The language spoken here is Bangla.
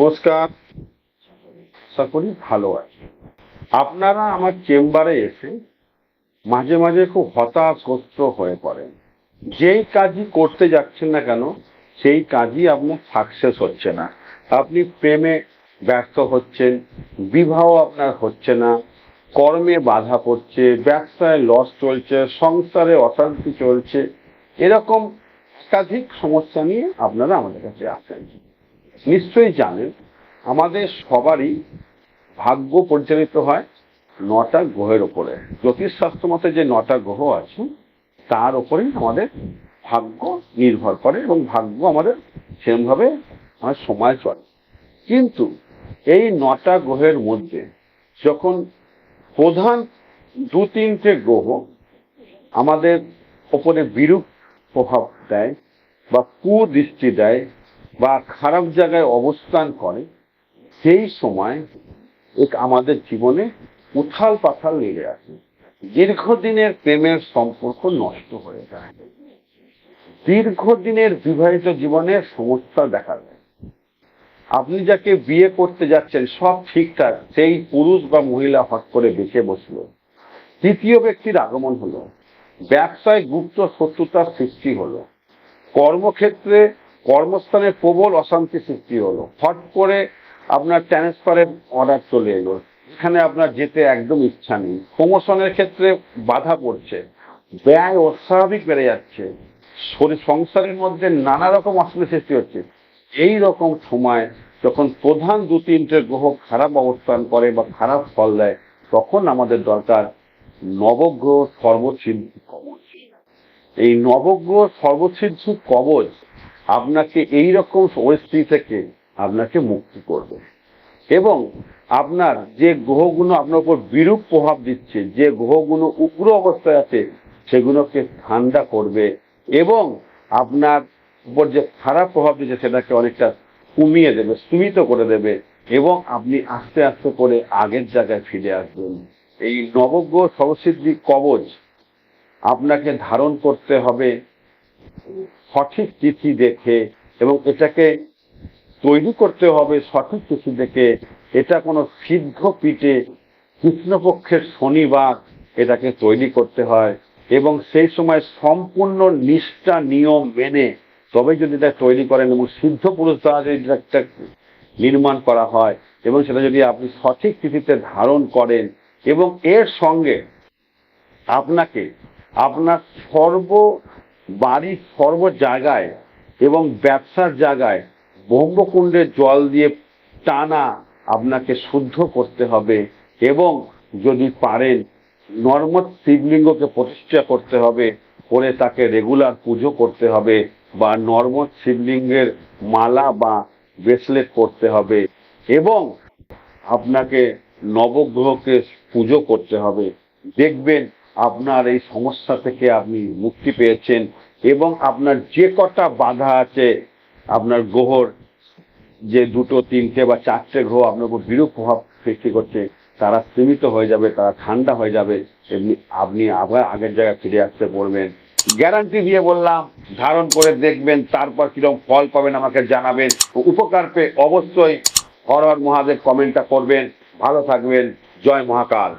নমস্কার। আশা করি ভালো আছে আপনারা আমার চেম্বারে এসে মাঝে মাঝে খুব হতাশগ্রস্ত হয়ে পড়েন। যেই কাজই করতে যাচ্ছেন না কেন, সেই কাজই আপনার সাকসেস হচ্ছে না। আপনি প্রেমে ব্যস্ত হচ্ছেন, বিবাহ আপনার হচ্ছে না, কর্মে বাধা পড়ছে, ব্যবসায় লস চলছে, সংসারে অশান্তি চলছে, এরকম একাধিক সমস্যা নিয়ে আপনারা আমাদের কাছে আসেন। নিশ্চয়ই জানেন, আমাদের সবারই ভাগ্য পরিচালিত হয় নটা গ্রহের ওপরে। জ্যোতিষশাস্ত্র মতে যে নটা গ্রহ আছে, তার ওপরেই আমাদের ভাগ্য নির্ভর করে এবং ভাগ্য আমাদের সেরকমভাবে আমার সময় চলে। কিন্তু এই নটা গ্রহের মধ্যে যখন প্রধান দু তিনটে গ্রহ আমাদের ওপরে বিরূপ প্রভাব দেয় বা কুদৃষ্টি দেয় বা খারাপ জায়গায় অবস্থান করে, সেই সময় এক আমাদের জীবনে উথাল পাথাল লেগে আসে। দীর্ঘদিনের প্রেমের সম্পর্ক নষ্ট হয়ে যায়। দীর্ঘদিনের বিবাহিত জীবনে সমস্যা দেখা দেয়। আপনি যাকে বিয়ে করতে যাচ্ছেন, সব ঠিকঠাক, সেই পুরুষ বা মহিলা হট করে বেঁচে বসল। তৃতীয় ব্যক্তির আগমন হলো। ব্যবসায় গুপ্ত শত্রুতার সৃষ্টি হলো। কর্মক্ষেত্রে কর্মস্থানে প্রবল অশান্তি সৃষ্টি হলো। হট করে আপনার ট্রান্সফারের অর্ডার চলে এলো। এখানে আপনার যেতে একদম ইচ্ছা নেই। প্রমোশনের ক্ষেত্রে বাধা পড়ছে। ব্যয় অস্বাভাবিক বেড়ে যাচ্ছে। শরীর, সংসারের মধ্যে নানা রকম অসুবিধা সৃষ্টি হচ্ছে। এই রকম সময় যখন প্রধান দু তিনটে গ্রহ খারাপ অবস্থান করে বা খারাপ ফল দেয়, তখন আমাদের দরকার নবগ্রহ সর্বসিদ্ধি কবচ। এই নবগ্রহ সর্বসিদ্ধি কবচ আপনাকে এই রকম পরিস্থিতি থেকে আপনাকে মুক্তি করবে। এবং আপনার যে গ্রহগুলো আপনার উপর বিরূপ প্রভাব দিচ্ছে, যে গ্রহগুলো উগ্র অবস্থায় আছে, সেগুলোকে ঠান্ডা করবে এবং আপনার উপর যে খারাপ প্রভাব দিচ্ছে, সেটাকে অনেকটা কমিয়ে দেবে, সীমিত করে দেবে এবং আপনি আস্তে আস্তে করে আগের জায়গায় ফিরে আসবেন। এই নবগ্রহ সরস্বতী কবচ আপনাকে ধারণ করতে হবে। সঠিক তিথি দেখে এবং এটাকে তৈরি করতে হবে সঠিক তিথি দেখে, এটা কোনো সিদ্ধ পিঠে কৃষ্ণপক্ষের শনিবার এটাকে তৈরি করতে হয় এবং সেই সময় সম্পূর্ণ নিষ্ঠা নিয়ম মেনে তবে যদি এটা তৈরি করেন এবং সিদ্ধ পুরুষ দ্বারা এটা নির্মাণ করা হয় এবং সেটা যদি আপনি সঠিক তিথিতে ধারণ করেন এবং এর সঙ্গে আপনাকে আপনার সর্ব বাড়ির সর্ব জায়গায় এবং ব্যবসার জায়গায় ব্রহ্মকুণ্ডের জল দিয়ে টানা আপনাকে শুদ্ধ করতে হবে এবং যদি পারেন নর্মদ শিবলিঙ্গকে প্রতিষ্ঠা করতে হবে, করে তাকে রেগুলার পুজো করতে হবে বা নর্মদ শিবলিঙ্গের মালা বা ব্রেসলেট করতে হবে এবং আপনাকে নবগ্রহকে পুজো করতে হবে। দেখবেন আপনার এই সমস্যা থেকে আপনি মুক্তি পেয়েছেন এবং আপনার যে কটা বাধা আছে, আপনার গ্রহর যে দুটো, তিনটে বা চারটে গ্রহ আপনার উপর বিরূপ প্রভাব সৃষ্টি করছে, তারা সীমিত হয়ে যাবে, তারা ঠান্ডা হয়ে যাবে, এমনি আপনি আবার আগের জায়গায় ফিরে আসতে পারবেন গ্যারান্টি দিয়ে বললাম, ধারণ করে দেখবেন, তারপর কীরকম ফল পাবেন আমাকে জানাবেন। উপকার পেয়ে অবশ্যই হর হর মহাদেব কমেন্টটা করবেন। ভালো থাকবেন। জয় মহাকাল।